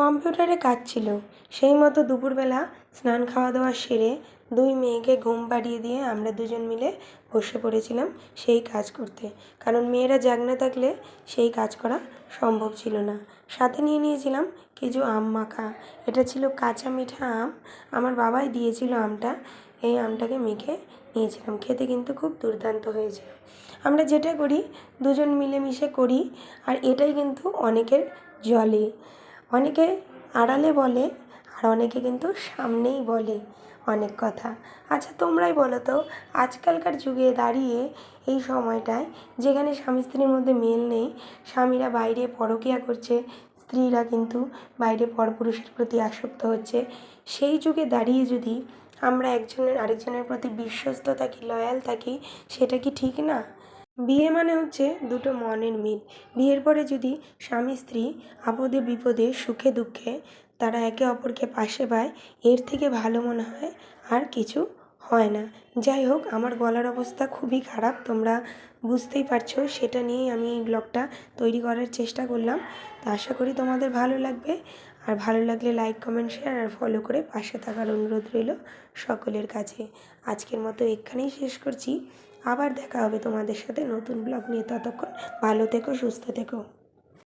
কম্পিউটারে কাজ ছিল। সেই মতো দুপুরবেলা স্নান খাওয়া দাওয়া সেরে দুই মেয়েকে ঘুম পাড়িয়ে দিয়ে আমরা দুজন মিলে বসে পড়েছিলাম সেই কাজ করতে। কারণ মেয়েরা জাগ না থাকলে সেই কাজ করা সম্ভব ছিল না। সাথে নিয়ে নিয়েছিলাম কিছু আম মাখা। এটা ছিল কাঁচা মিঠা আম। আমার বাবাই দিয়েছিল আমটা। এই আমটাকে মেখে নিয়েছিলাম। খেতে কিন্তু খুব দুর্দান্ত হয়েছিল। আমরা যেটা করি, দুজন মিলেমিশে করি। আর এটাই কিন্তু অনেকের জলে। অনেকে আড়ালে বলে আর অনেকে কিন্তু সামনেই বলে অনেক কথা। আচ্ছা তোমরাই বলো তো, আজকালকার যুগে দাঁড়িয়ে এই সময়টায় যেখানে স্বামী স্ত্রীর মধ্যে মেল নেই, স্বামীরা বাইরে পরকিয়া করছে, স্ত্রীরা কিন্তু বাইরে পরপুরুষের প্রতি আসক্ত হচ্ছে। সেই যুগে দাঁড়িয়ে যদি আমরা একজনের আরেকজনের প্রতি বিশ্বস্ত থাকি লয়াল থাকি, সেটা কি ঠিক না? বিয়ে মানে হচ্ছে দুটো মনের মিল। বিয়ের পরে যদি স্বামী স্ত্রী আপদে বিপদে সুখে দুঃখে তারা একে অপরকে পাশে পায়, এর থেকে ভালো মনে হয় আর কিছু হয় না। যাই হোক, আমার গলার অবস্থা খুবই খারাপ, তোমরা বুঝতেই পারছ। সেটা নিয়েই আমি এই ব্লগটা তৈরি করার চেষ্টা করলাম। তো আশা করি তোমাদের ভালো লাগবে। আর ভালো লাগলে লাইক কমেন্ট শেয়ার আর ফলো করে পাশে থাকার অনুরোধ রইল সকলের কাছে। আজকের মতো এখানেই শেষ করছি। আবার দেখা হবে তোমাদের সাথে নতুন ব্লগ নিয়ে। ততক্ষণ ভালো থেকো, সুস্থ থেকো।